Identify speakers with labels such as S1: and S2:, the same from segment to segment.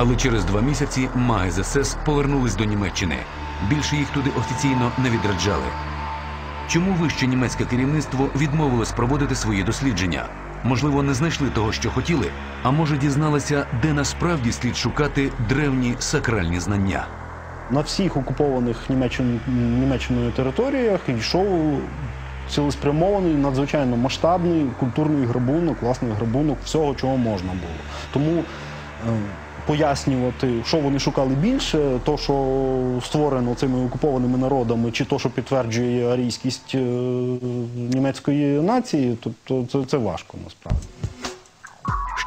S1: Але через два місяці маги з СС повернулись до Німеччини. Більше їх туди офіційно не відраджали. Чому вище німецьке керівництво відмовилось проводити свої дослідження? Можливо, не знайшли того, що хотіли, а може дізналися, де насправді слід шукати древні сакральні знання.
S2: На всіх окупованих Німеччин, Німеччиною територіях йшов цілеспрямований, надзвичайно масштабний культурний грабунок, власний грабунок всього, чого можна було. Тому е, пояснювати, що вони шукали більше, то, що створено цими окупованими народами, чи то, що підтверджує арійськість е, німецької нації, то, то це, це важко насправді.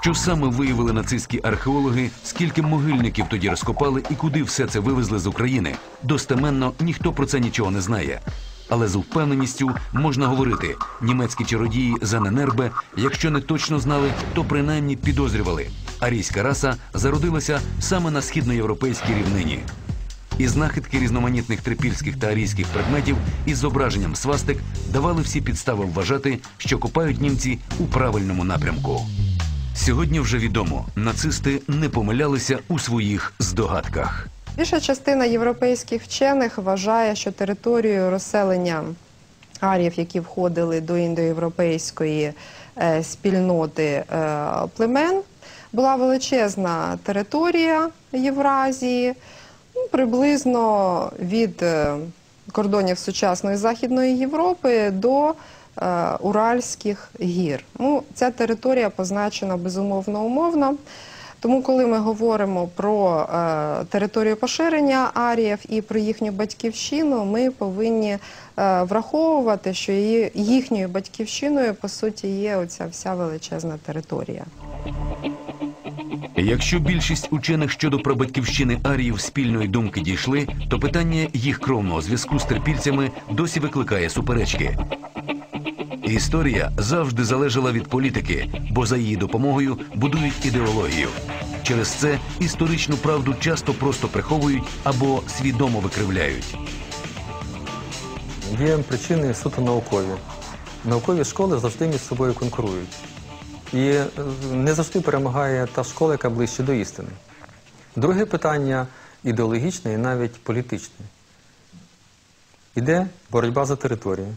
S1: Що саме виявили нацистські археологи, скільки могильників тоді розкопали і куди все це вивезли з України? Достеменно ніхто про це нічого не знає. Але з впевненістю можна говорити, німецькі чародії за Ненербе, якщо не точно знали, то принаймні підозрювали. Арійська раса зародилася саме на східноєвропейській рівнині. І знахідки різноманітних трипільських та арійських предметів із зображенням свастик давали всі підстави вважати, що копають німці у правильному напрямку. Сьогодні вже відомо, нацисти не помилялися у своїх здогадках.
S3: Більша частина європейських вчених вважає, що територію розселення аріїв, які входили до індоєвропейської е, спільноти е, племен, була величезна територія Євразії, ну, приблизно від е, кордонів сучасної Західної Європи до е, Уральських гір. Ну, ця територія позначена безумовно умовно. Тому, коли ми говоримо про е, територію поширення аріїв і про їхню батьківщину, ми повинні враховувати, що її, їхньою батьківщиною по суті є оця вся величезна територія.
S1: Якщо більшість учених щодо прабатьківщини аріїв спільної думки дійшли, то питання їх кровного зв'язку з терпільцями досі викликає суперечки. Історія завжди залежала від політики, бо за її допомогою будують ідеологію. Через це історичну правду часто просто приховують або свідомо викривляють.
S4: Є причини суто наукові. Наукові школи завжди між собою конкурують. І е, не завжди перемагає та школа, яка ближче до істини. Друге питання ідеологічне і навіть політичне. Іде боротьба за територію.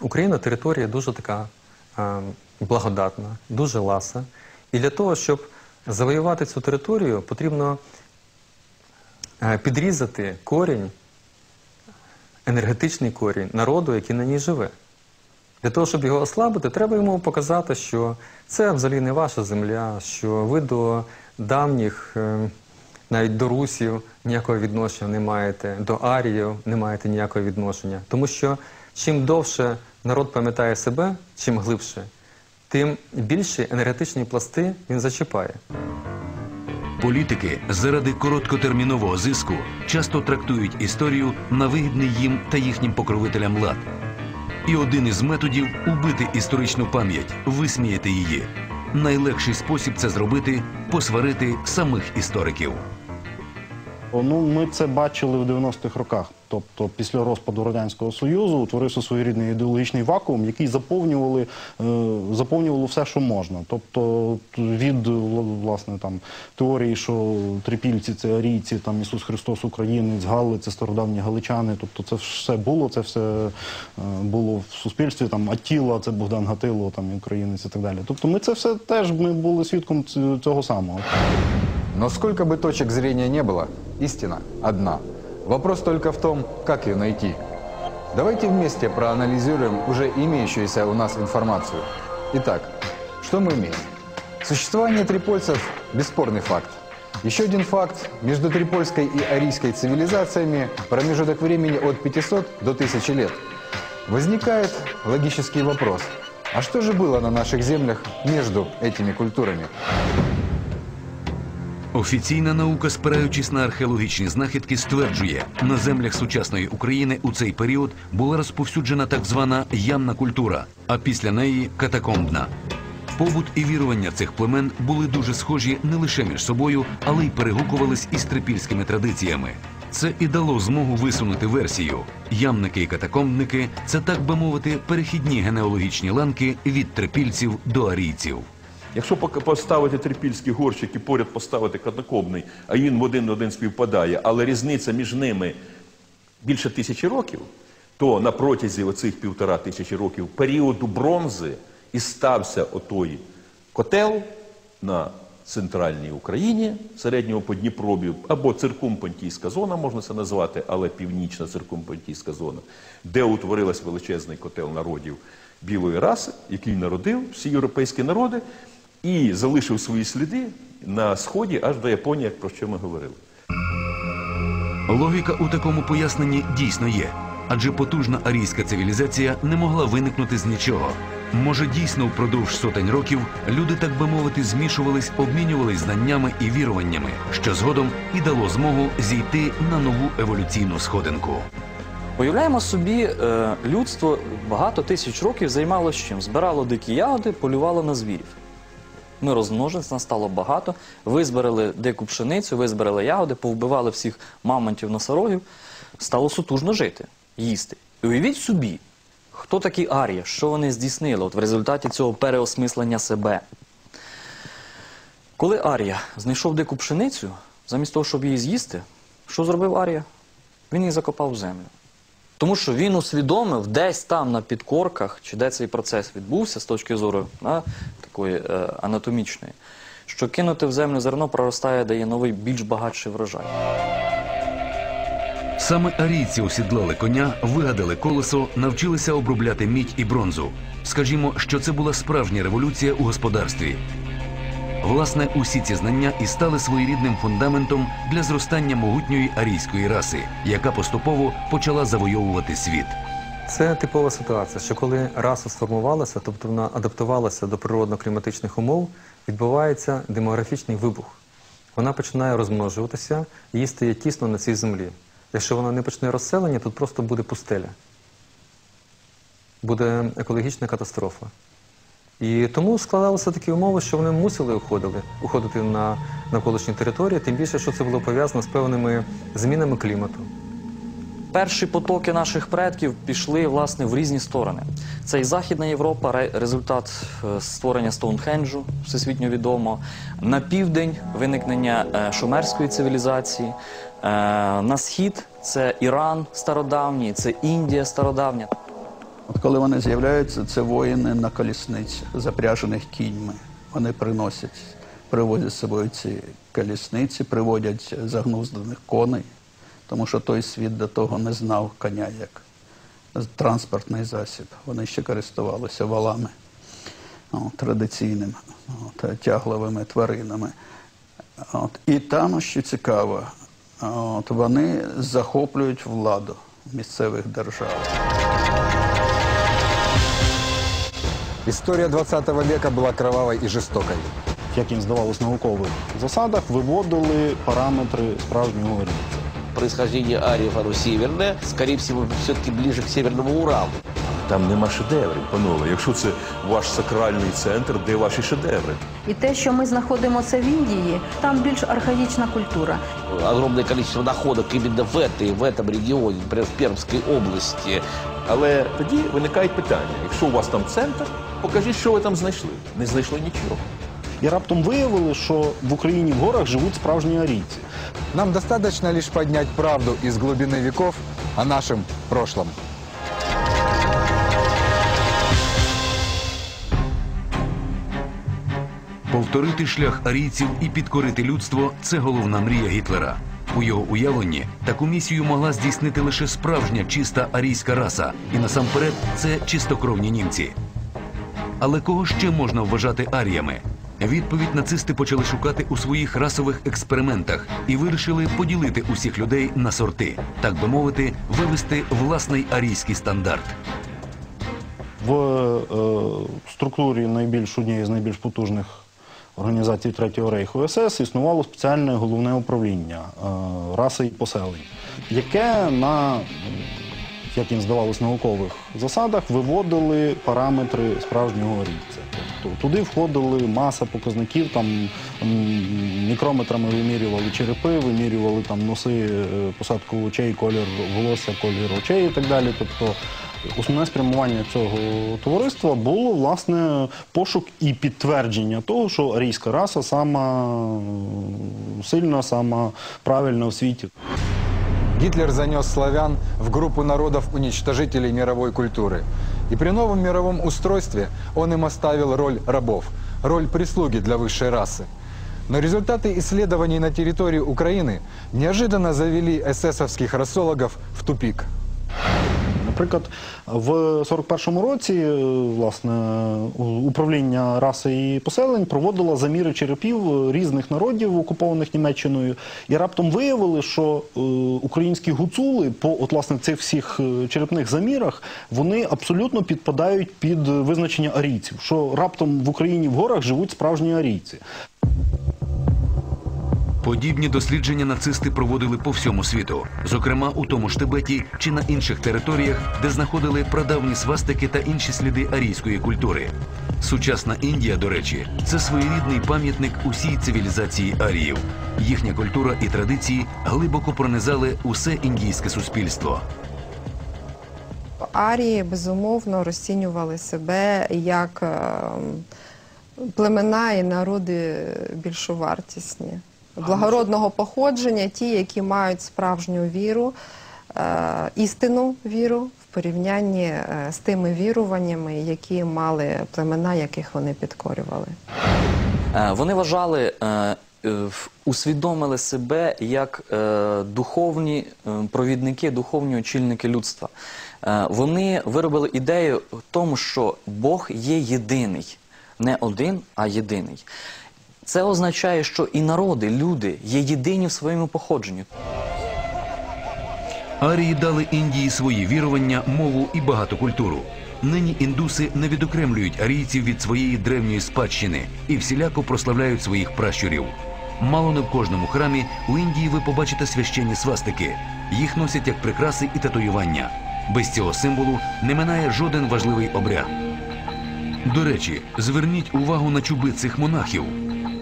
S4: Україна територія дуже така е, благодатна, дуже ласа. І для того, щоб завоювати цю територію, потрібно е, підрізати корінь енергетичний корінь народу, який на ній живе. Для того, щоб його ослабити, треба йому показати, що це взагалі не ваша земля, що ви до давніх, е, навіть до русів ніякого відношення не маєте, до аріїв не маєте ніякого відношення. Тому що чим довше народ пам'ятає себе, чим глибше, тим більші енергетичні пласти він зачіпає.
S1: Політики заради короткотермінового зиску часто трактують історію на вигідний їм та їхнім покровителям лад. І один із методів убити історичну пам'ять, висміяти її. Найлегший спосіб це зробити посварити самих істориків.
S2: Ну, ми це бачили в 90-х роках. Тобто, після розпаду радянського союзу утворився своєрідний ідеологічний вакуум, який заповнювали, е, заповнювало все, що можна. Тобто, від власне там теорії, що трипільці це арійці, там Ісус Христос Українець, Галли це стародавні галичани. Тобто, це все було, це все е, було в суспільстві. Там Атіла, це Богдан Гатило, там українець і так далі. Тобто, ми це все теж ми були свідком цього самого.
S5: Но сколько бы точек зрения не было, истина одна. Вопрос только в том, как ее найти. Давайте вместе проанализируем уже имеющуюся у нас информацию. Итак, что мы имеем? Существование трипольцев – бесспорный факт. Еще один факт – между трипольской и арийской цивилизациями промежуток времени от 500 до 1000 лет. Возникает логический вопрос. А что же было на наших землях между этими культурами?
S1: Офіційна наука, спираючись на археологічні знахідки, стверджує, на землях сучасної України у цей період була розповсюджена так звана ямна культура, а після неї катакомбна. Побут і вірування цих племен були дуже схожі не лише між собою, але й перегукувались із трипільськими традиціями. Це і дало змогу висунути версію. Ямники і катакомбники це так би мовити перехідні генеалогічні ланки від трипільців до арійців.
S6: Якщо поставити трипільський горщик і поряд поставити канакобний, а він в один на один співпадає, але різниця між ними більше тисячі років, то на протязі оцих півтора тисячі років періоду бронзи і стався отой котел на центральній Україні, середнього Подніпроб'ю, або циркумпонтійська зона, можна це назвати, але північна циркумпонтійська зона, де утворилась величезний котел народів білої раси, який народив всі європейські народи і залишив свої сліди на сході аж до Японії, про що ми говорили.
S1: Логіка у такому поясненні дійсно є, адже потужна арійська цивілізація не могла виникнути з нічого. Може, дійсно впродовж сотень років люди, так би мовити, змішувались, обмінювались знаннями і віруваннями, що згодом і дало змогу зійти на нову еволюційну сходинку.
S7: Уявляємо собі, е, людство багато тисяч років займалося чим? Збирало дикі ягоди, полювало на звірів. Ми розмножилися, нас стало багато, визбирали дику пшеницю, визбирали ягоди, повбивали всіх мамонтів, носорогів, стало сутужно жити, їсти. І уявіть собі, хто такі арія, що вони здійснили от в результаті цього переосмислення себе. Коли Арія знайшов дику пшеницю, замість того, щоб її з'їсти, що зробив Арія? Він її закопав в землю. Тому що він усвідомив десь там на підкорках, чи де цей процес відбувся з точки зору такої е, анатомічної, що кинути в землю зерно проростає, дає новий, більш багатший врожай.
S1: Саме арійці осідлали коня, вигадали колесо, навчилися обробляти мідь і бронзу. Скажімо, що це була справжня революція у господарстві. Власне, усі ці знання і стали своєрідним фундаментом для зростання могутньої арійської раси, яка поступово почала завойовувати світ.
S4: Це типова ситуація, що коли раса сформувалася, тобто вона адаптувалася до природно-кліматичних умов, відбувається демографічний вибух. Вона починає розмножуватися, їй стає тісно на цій землі. Якщо вона не почне розселення, тут просто буде пустеля. Буде екологічна катастрофа. І тому складалися такі умови, що вони мусили уходили, уходити на навколишні території, тим більше, що це було пов'язано з певними змінами клімату.
S7: Перші потоки наших предків пішли власне в різні сторони. Це і Західна Європа, результат е, створення Стоунхенджу, всесвітньо відомо. На південь виникнення е, шумерської цивілізації. Е, На схід це Іран стародавній, це Індія стародавня.
S8: От коли вони з'являються, це воїни на колісницях, запряжених кіньми. Вони приносять, привозять з собою ці колісниці, приводять загнузданих коней, тому що той світ до того не знав коня як транспортний засіб. Вони ще користувалися валами от, традиційними от, тягловими тваринами. От, і там, що цікаво, от, вони захоплюють владу місцевих держав.
S5: История 20 века была кровавой и жестокой.
S2: Як їм здавалось, наукових засадах виводили параметри справжнього арійця.
S9: Происхождение ариев, оно северное, скорее всего, все-таки ближе к Северному Уралу.
S6: Там нема шедеврів, панове. Якщо це ваш сакральний центр, де ваші шедеври?
S10: І те, що ми знаходимося в Індії, там більш архаїчна культура.
S9: Огромное количество находок именно в этой, в этом регионе, например, в Пермской области.
S6: Але тоді виникають питання: якщо у вас там центр, покажіть, що ви там знайшли. Не знайшли нічого.
S2: І раптом виявили, що в Україні в горах живуть справжні арійці.
S5: Нам достаточно лишь поднять правду из глубины веков о нашем прошлом.
S1: Повторити шлях арійців і підкорити людство це головна мрія Гітлера. У його уявленні таку місію могла здійснити лише справжня чиста арійська раса, і насамперед це чистокровні німці. Але кого ще можна вважати аріями? Відповідь нацисти почали шукати у своїх расових експериментах і вирішили поділити усіх людей на сорти, так би мовити, вивести власний арійський стандарт.
S2: В е, структурі найбільш однієї з найбільш потужних організацій Третього рейху СС існувало спеціальне головне управління е, раси і поселень, яке на як їм здавалось, наукових засадах виводили параметри справжнього арійця. Тобто туди входили маса показників, там мікрометрами вимірювали черепи, вимірювали там носи, е, посадку очей, колір волосся, колір очей і так далі. Тобто Основне спрямування цього товариства було власне пошук і підтвердження того, що арійська раса сама сильна, сама правильна в світі.
S5: Гитлер занес славян в группу народов-уничтожителей мировой культуры. И при новом мировом устройстве он им оставил роль рабов, роль прислуги для высшей расы. Но результаты исследований на территории Украины неожиданно завели эсэсовских расологов в тупик.
S2: Наприклад, в 41-му році е, власне управління раси і поселень проводило заміри черепів е, різних народів, окупованих Німеччиною, і раптом виявили, що е, українські гуцули по от власне цих всіх черепних замірах вони абсолютно підпадають під визначення арійців, що раптом в Україні в горах живуть справжні арійці.
S1: Подібні дослідження нацисти проводили по всьому світу, зокрема у тому ж Тибеті чи на інших територіях, де знаходили прадавні свастики та інші сліди арійської культури. Сучасна Індія, до речі, це своєрідний пам'ятник усій цивілізації аріїв. Їхня культура і традиції глибоко пронизали усе індійське суспільство.
S3: Арії безумовно розцінювали себе як е, племена і народи більшовартісні, благородного походження, ті, які мають справжню віру, е, істинну віру в порівнянні е, з тими віруваннями, які мали племена, яких вони підкорювали.
S7: Е, Вони вважали, усвідомили себе як духовні провідники, духовні очільники людства. Вони виробили ідею в тому, що Бог є єдиний, не один, а єдиний. Це означає, що і народи, люди є єдині в своєму походженні.
S1: Арії дали Індії свої вірування, мову і багатокультуру. Нині індуси не відокремлюють арійців від своєї древньої спадщини і всіляко прославляють своїх пращурів. Мало не в кожному храмі у Індії ви побачите священні свастики. Їх носять як прикраси і татуювання. Без цього символу не минає жоден важливий обряд. До речі, зверніть увагу на чуби цих монахів.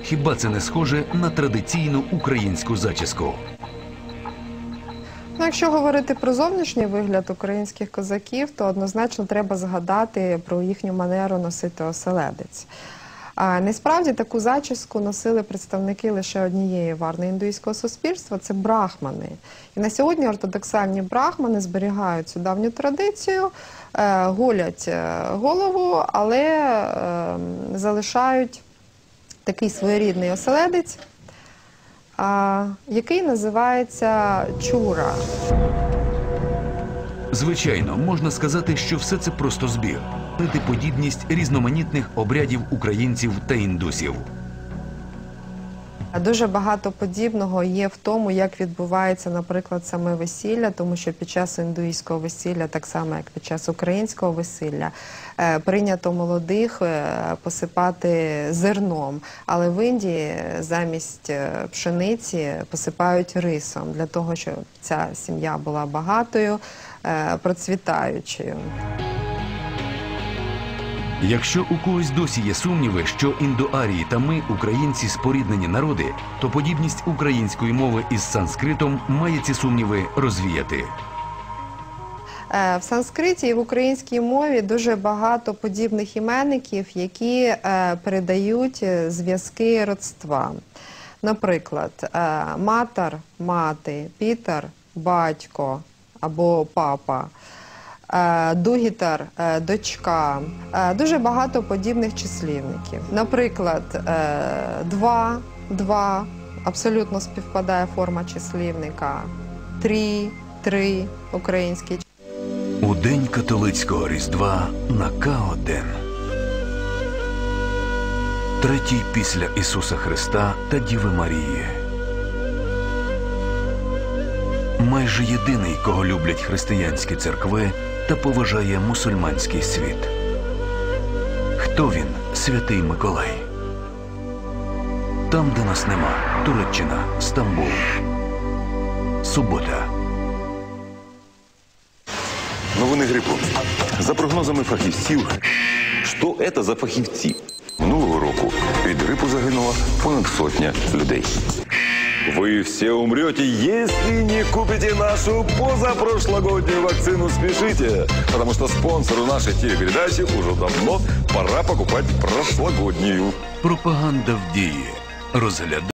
S1: Хіба це не схоже на традиційну українську зачіску?
S3: Ну, якщо говорити про зовнішній вигляд українських козаків, то однозначно треба згадати про їхню манеру носити оселедець. А насправді таку зачіску носили представники лише однієї варни індуїзького суспільства це брахмани. І на сьогодні ортодоксальні брахмани зберігають цю давню традицію, е, голять е, голову, але е, залишають такий своєрідний оселедець, який називається чура.
S1: Звичайно, можна сказати, що все це просто збір, Нити подібність різноманітних обрядів українців та індусів.
S3: Дуже багато подібного є в тому, як відбувається, наприклад, саме весілля, тому що під час індуїзького весілля, так само як під час українського весілля, е, прийнято молодих е, посипати зерном. Але в Індії замість е, пшениці посипають рисом для того, щоб ця сім'я була багатою, процвітаючою.
S1: Якщо у когось досі є сумніви, що індоарії та ми, українці, споріднені народи, то подібність української мови із санскритом має ці сумніви розвіяти.
S3: Е, В санскриті і в українській мові дуже багато подібних іменників, які е, передають е, зв'язки родства. Наприклад, матер мати, Пітер батько або папа. Е, Дугітар е, дочка. Е, Дуже багато подібних числівників. Наприклад, два, два абсолютно співпадає форма числівника. Три, три український
S1: У день католицького Різдва на К1. Третій після Ісуса Христа та Діви Марії. Майже єдиний, кого люблять християнські церкви та поважає мусульманський світ. Хто він, святий Миколай? Там, де нас нема, Туреччина, Стамбул. Субота.
S11: новини грипу. За прогнозами фахівців, що це за фахівці? Минулого року від грипу загинуло понад сотня людей. Вы все умрете, если не купите нашу позапрошлогоднюю вакцину. Спешите, потому что спонсору нашей телепередачи уже давно пора покупать прошлогоднюю.
S1: Пропаганда в дії. Розгляд.